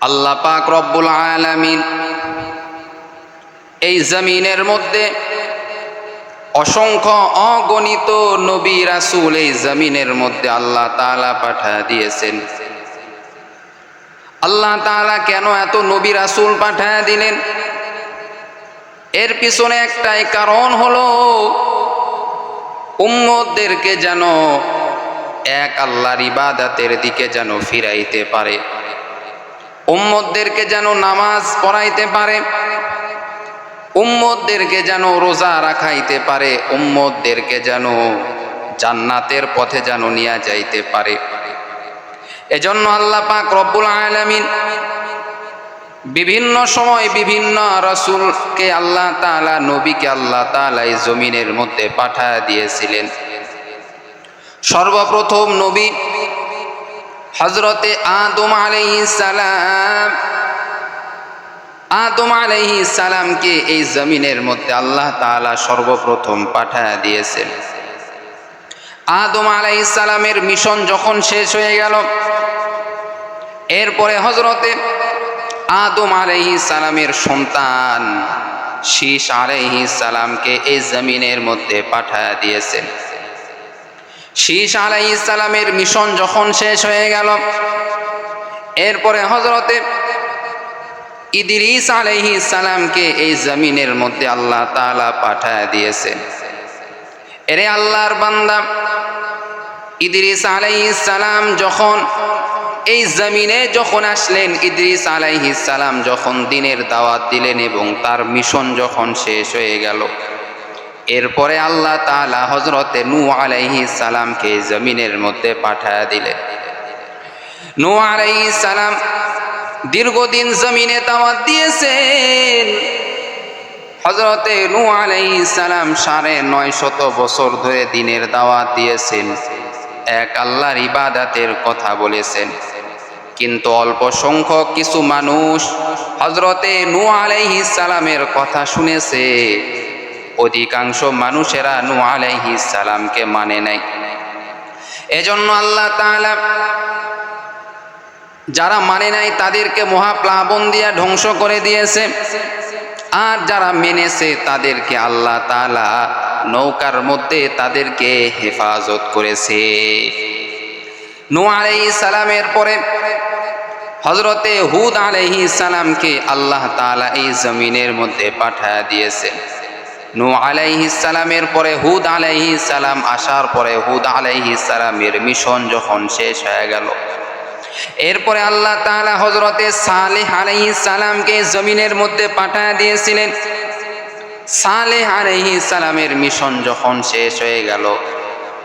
আল্লাহ পাক রব্বুল আলামিন এই জমিনের মধ্যে অসংখ্য অগণিত নবী রাসূল এই জমিনের মধ্যে আল্লাহ তাআলা পাঠা দিয়েছেন। আল্লাহ তাআলা কেন এত নবী রাসূল পাঠায় দিলেন? এর পিছনে একটাই কারণ হলো উম্মতদেরকে যেন এক আল্লাহর ইবাদাতের দিকে যেন ফিরাইতে পারে। উম্মতদেরকে যেন নামাজ পড়াইতে পারে উম্মদদেরকে যেন রোজা রাখাইতে পারে উম্মদদেরকে যেন জান্নাতের পথে যেন নিয়ে যাইতে পারে। এজন্য আল্লাহ পাক রব্বুল আলামিন বিভিন্ন সময় বিভিন্ন রসুলকে আল্লাহ তাআলা, নবীকে আল্লাহ তাআলা এই জমিনের মধ্যে পাঠায় দিয়েছিলেন। সর্বপ্রথম নবী হজরতে আদম সালাম, আদম সালামকে এই জমিনের মধ্যে আল্লাহ তাআলা সর্বপ্রথম পাঠায় দিয়েছেন। আদম সালামের মিশন যখন শেষ হয়ে গেল, এরপরে হজরতে আদম সালামের সন্তান শীষ সালামকে এই জমিনের মধ্যে পাঠায় দিয়েছেন। শীষ আলাইহিস সালামের মিশন যখন শেষ হয়ে গেল, এরপরে হজরতে ইদিরিস আলাইহিস সালামকে এই জমিনের মধ্যে আল্লাহ তাআলা পাঠায় দিয়েছেন এরে আল্লাহর বান্দা, ইদ্রিস আলাইহিস সালাম যখন এই জমিনে যখন আসলেন, ইদ্রিস আলাইহিস সালাম যখন দিনের দাওয়াত দিলেন এবং তার মিশন যখন শেষ হয়ে গেল এরপরে আল্লাহ তাআলা হজরতে নু আলাইহি সালামকে জমিনের মধ্যে পাঠায় দিলেন নু আলাইহি সালাম দীর্ঘদিন জমিনে দাওয়াত দিয়েছেন। হজরতে নু আলাইহিস সালাম সাড়ে নয় শত বছর ধরে দিনের দাওয়াত দিয়েছেন। এক আল্লাহর ইবাদাতের কথা বলেছেন। কিন্তু অল্প সংখ্যক কিছু মানুষ হজরতে নু আলাইহি সালামের কথা শুনেছে। অধিকাংশ মানুষেরা নূ আলাইহিস সালামকে মানে নাই। এজন্য আল্লাহ তাআলা যারা মানে নাই তাদেরকে মহাপ্লাবন দিয়া ধ্বংস করে দিয়েছে। আর যারা মেনেছে তাদেরকে আল্লাহ তাআলা নৌকার মধ্যে তাদেরকে হেফাজত করেছে। নূ আলাইহিস সালামের পরে হজরতে হুদ আলাইহিস সালামকে আল্লাহ তাআলা এই জমিনের মধ্যে পাঠায় দিয়েছেন নূ সালামের পরে হুদ সালাম আসার পরে হুদ সালামের মিশন যখন শেষ হয়ে গেল। এরপরে আল্লাহ তাআলা হজরতে সালেহ সালামকে জমিনের মধ্যে পাঠায় দিয়েছিলেন। সালেহ সালামের মিশন যখন শেষ হয়ে গেল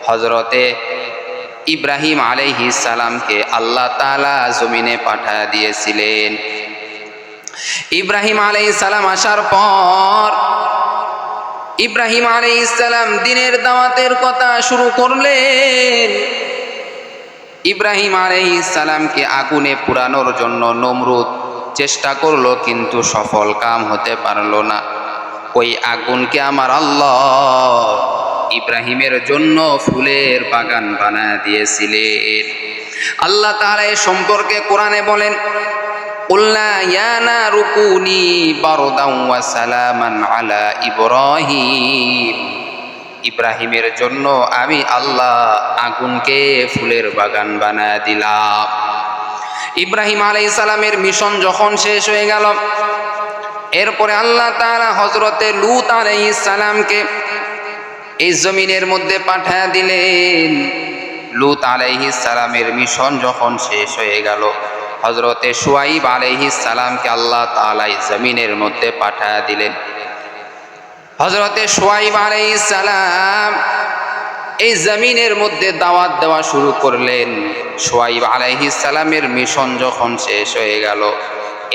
হজরতে ইব্রাহিম সালামকে আল্লাহ তাআলা জমিনে পাঠায় দিয়েছিলেন। ইব্রাহিম সালাম আসার পর ইব্রাহিম আলাইহিস সালাম দিনের দাওয়াতের কথা শুরু করলেন। ইব্রাহিম আলাইহিস সালামকে আগুনে পুরানোর জন্য নমরুদ চেষ্টা করল, কিন্তু সফল কাম হতে পারল না। ওই আগুনকে আমার আল্লাহ ইব্রাহিমের জন্য ফুলের বাগান বানায় দিয়েছিলেন। আল্লাহ তাআলা এ সম্পর্কে কোরআনে বলেন ইয়ানা রুকুনি ইব্রাহিমের জন্য আমি আল্লাহ আগুনকে ফুলের বাগান বানায় দিলাম। ইব্রাহিম আলাই সালামের মিশন যখন শেষ হয়ে গেল, এরপরে আল্লাহ তাআলা হজরতে লুত আলাইহিস সালামকে এই জমিনের মধ্যে পাঠায় দিলেন। লুত আলাইহিস সালামের মিশন যখন শেষ হয়ে গেল হজরতে সুয়াইব আলাইহিস সালামকে আল্লাহ তাআলা এই জমিনের মধ্যে পাঠায় দিলেন। হজরতে সোয়াইব আলাইহিস সালাম এই জমিনের মধ্যে দাওয়াত দেওয়া শুরু করলেন। সোয়াইব আলাইহিস সালামের মিশন যখন শেষ হয়ে গেল,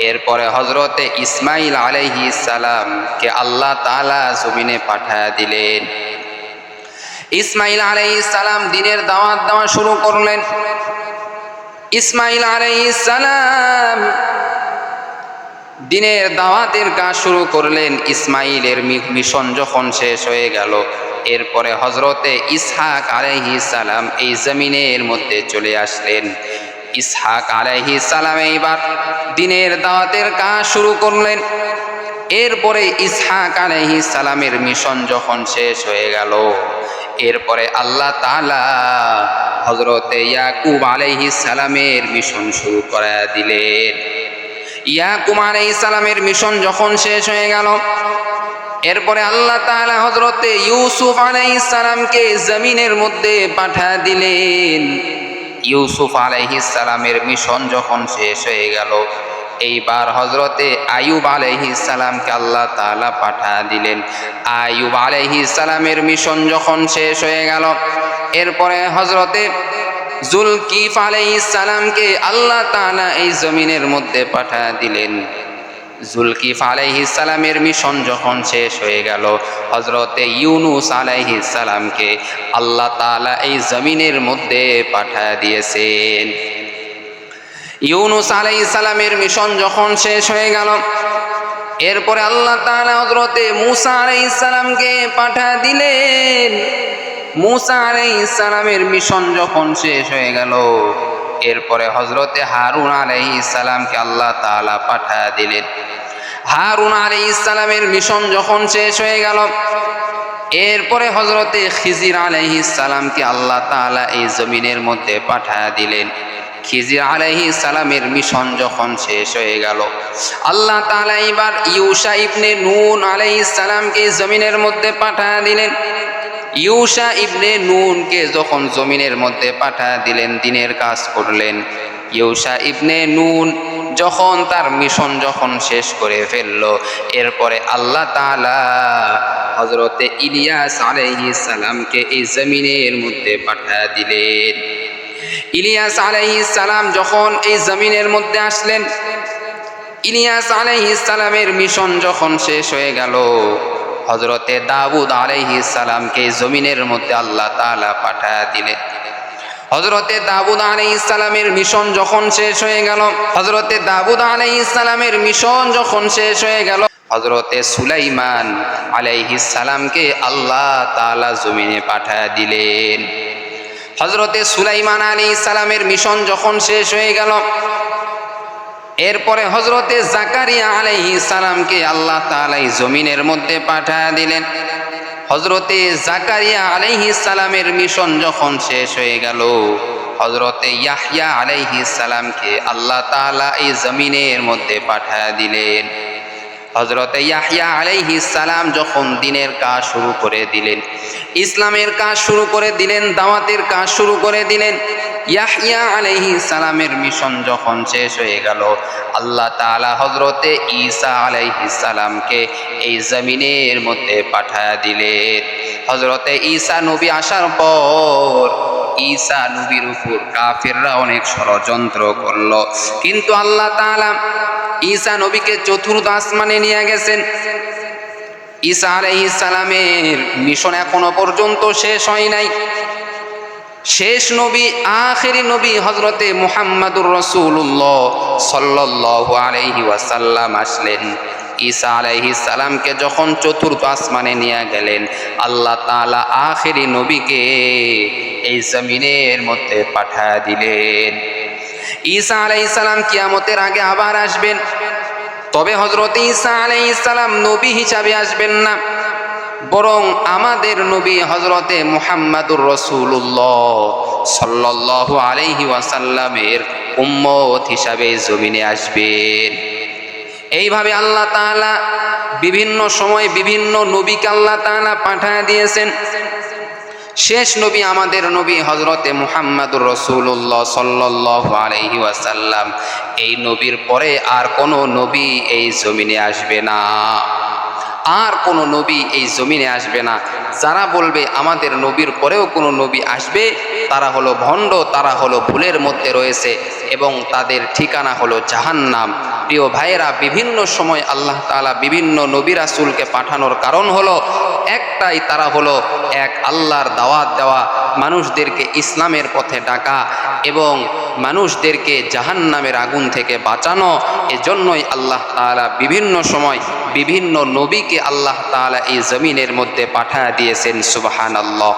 এরপরে হজরতে ইসমাইল আলাইহিস সালামকে আল্লাহ তাআলা জমিনে পাঠায় দিলেন। ইসমাইল আলাইহিস সালাম দিনের দাওয়াত দেওয়া শুরু করলেন। ইসমাইল সালাম দিনের দাওয়াতের কাজ শুরু করলেন। ইসমাইলের মিশন যখন শেষ হয়ে গেল, এরপরে হজরতে ইসহাক আলাইহিস সালাম এই জমিনের মধ্যে চলে আসলেন। ইসহাক আলাইহি সালাম এইবার দিনের দাওয়াতের কাজ শুরু করলেন। এরপরে ইসহাক আলাইহি সালামের মিশন যখন শেষ হয়ে গেল এরপরে আল্লাহ তাআলা হজরতে ইয়াকুব আলাইহি সালামের মিশন শুরু করে দিলেন। ইয়াকুব আলাইহিস সালামের মিশন যখন শেষ হয়ে গেল, এরপরে আল্লাহ তাআলা হযরতে ইউসুফ আলাইহিস সালামকে জমিনের মধ্যে পাঠা দিলেন। ইউসুফ আলাইহিস সালামের মিশন যখন শেষ হয়ে গেল এইবার হজরতে আয়ুব আলাইহিস সালামকে আল্লাহ তাআলা পাঠা দিলেন। আয়ুব আলাইহিস সালামের মিশন যখন শেষ হয়ে গেল, এরপরে হজরতে জুলকিফ আলাইহিস সালামকে আল্লাহ তাআলা এই জমিনের মধ্যে পাঠা দিলেন। জুলকিফ সালামের মিশন যখন শেষ হয়ে গেল হজরতে ইউনুস সালামকে আল্লাহ তাআলা এই জমিনের মধ্যে পাঠা দিয়েছেন। ইউনুস আলাইহিস সালামের মিশন যখন শেষ হয়ে গেল, এরপরে আল্লাহ তাআলা হজরতে মুসা আলাইহিস সালামকে পাঠা দিলেন। মুসা আলাইহিস সালামের মিশন যখন শেষ হয়ে গেল, এরপরে হজরতে হারুন আলাইহিস সালামকে আল্লাহ তাআলা পাঠা দিলেন। হারুন আলাইহিস সালামের মিশন যখন শেষ হয়ে গেল, এরপরে হজরতে খিজির আলাইহিস সালামকে আল্লাহ তাআলা এই জমিনের মধ্যে পাঠা দিলেন। খিজির আলাইহিস সালামের মিশন যখন শেষ হয়ে গেল, আল্লাহ তাআলা এবার ইউসা ইবনে নুন আলাইহিস সালামকে জমিনের মধ্যে পাঠা দিলেন। ইউসা ইবনে নুনকে যখন জমিনের মধ্যে পাঠা দিলেন, দিনের কাজ করলেন। ইউসা ইবনে নুন যখন তার মিশন যখন শেষ করে ফেলল, এরপরে আল্লাহ তাআলা হজরতে ইলিয়াস আলাইহিস সালামকে এই জমিনের মধ্যে পাঠা দিলেন। ইলিয়াস আলাইহিস সালাম যখন এই জমিনের মধ্যে আসলেন, ইলিয়াস আলাইহিস সালামের মিশন যখন শেষ হয়ে গেল হজরতে দাউদ আলাইহিস সালামকে জমিনের মধ্যে আল্লাহ তাআলা পাঠায়া দিলেন। হজরতে দাউদ আলাইহিস সালামের মিশন যখন শেষ হয়ে গেল হজরতে দাবুদ আলাইহিস সালামের মিশন যখন শেষ হয়ে গেল হজরতে সুলাইমান আলাইহিস সালামকে আল্লাহ তাআলা জমিনে পাঠায়া দিলেন। হজরতে সুলাইমান আলাইহিস সালামের মিশন যখন শেষ হয়ে গেল, এরপরে হজরতে জাকারিয়া আলাইহি সালামকে আল্লাহ তালাই জমিনের মধ্যে পাঠা দিলেন। হজরতে জাকারিয়া আলাইহি সালামের মিশন যখন শেষ হয়ে গেল হজরতে ইয়াহিয়া আলাইহি সালামকে আল্লাহ তাআলা এই জমিনের মধ্যে পাঠা দিলেন। হজরতে ইয়াহিয়া আলাইহি সালাম যখন দিনের কাজ শুরু করে দিলেন ইসলামের কাজ শুরু করে দিলেন, দাওয়াতের কাজ শুরু করে দিলেন। ইয়াহিয়া আলাইহি সালামের মিশন যখন শেষ হয়ে গেল, আল্লাহ তাআলা হজরতে ঈসা আলাইহি সালামকে এই জমিনের মধ্যে পাঠায়া দিলেন। হজরতে ঈসা নবী আসার পর ঈসা নবীর উপর কাফেররা অনেক ষড়যন্ত্র করল। কিন্তু আল্লাহ তাআলা ঈসা নবীকে চতুর্থ আসমানে নিয়ে গেছেন। ঈসা আলাইহিস সালামের মিশন এখনও পর্যন্ত শেষ হয় নাই। শেষ নবী, আখেরি নবী হজরতে মুহাম্মাদুর রসুল্লাহ সাল্লাল্লাহু আলাইহি ওয়াসাল্লাম আসলেন। ঈসা আলাইহিস সালামকে যখন চতুর্থ আসমানে নিয়ে গেলেন, আল্লাহ তাআলা আখেরি নবীকে এই জমিনের মধ্যে পাঠা দিলেন। ঈসা আলাইহিস সালাম কিয়ামতের আগে আবার আসবেন। তবে হজরত ঈসা আলাইহিস সালাম নবী হিসাবে আসবেন না। বরং আমাদের নবী হজরতে মুহাম্মাদুর রসুল্লাহ সাল্লাল্লাহু আলাইহি ওয়াসাল্লামের উম্মত হিসাবে জমিনে আসবেন। এইভাবে আল্লাহ তাআলা বিভিন্ন সময় বিভিন্ন নবীকে আল্লাহ তাআলা পাঠায় দিয়েছেন। শেষ নবী আমাদের নবী হজরতে মুহাম্মাদুর রসুল্লাহ সাল্লাহ আলহি ওয়াসাল্লাম। এই নবীর পরে আর কোনো নবী এই জমিনে আসবে না। আর কোনো নবী এই জমিনে আসবে না। যারা বলবে আমাদের নবীর পরেও কোনো নবী আসবে, তারা হলো ভণ্ড, তারা হলো ভুলের মধ্যে রয়েছে এবং তাদের ঠিকানা হলো জাহান্নাম। প্রিয় ভাইয়েরা, বিভিন্ন সময় আল্লাহ তাআলা বিভিন্ন নবী রাসূলকে পাঠানোর কারণ হলো একটাই তারা হলো এক, আল্লাহর দাওয়াত দেওয়া, মানুষদেরকে ইসলামের পথে ডাকা এবং মানুষদেরকে জাহান্নামের আগুন থেকে বাঁচানো। এজন্যই আল্লাহ তালা বিভিন্ন সময় বিভিন্ন নবীকে আল্লাহ তালা এই জমিনের মধ্যে পাঠা দিয়েছেন, সুবহানাল্লাহ।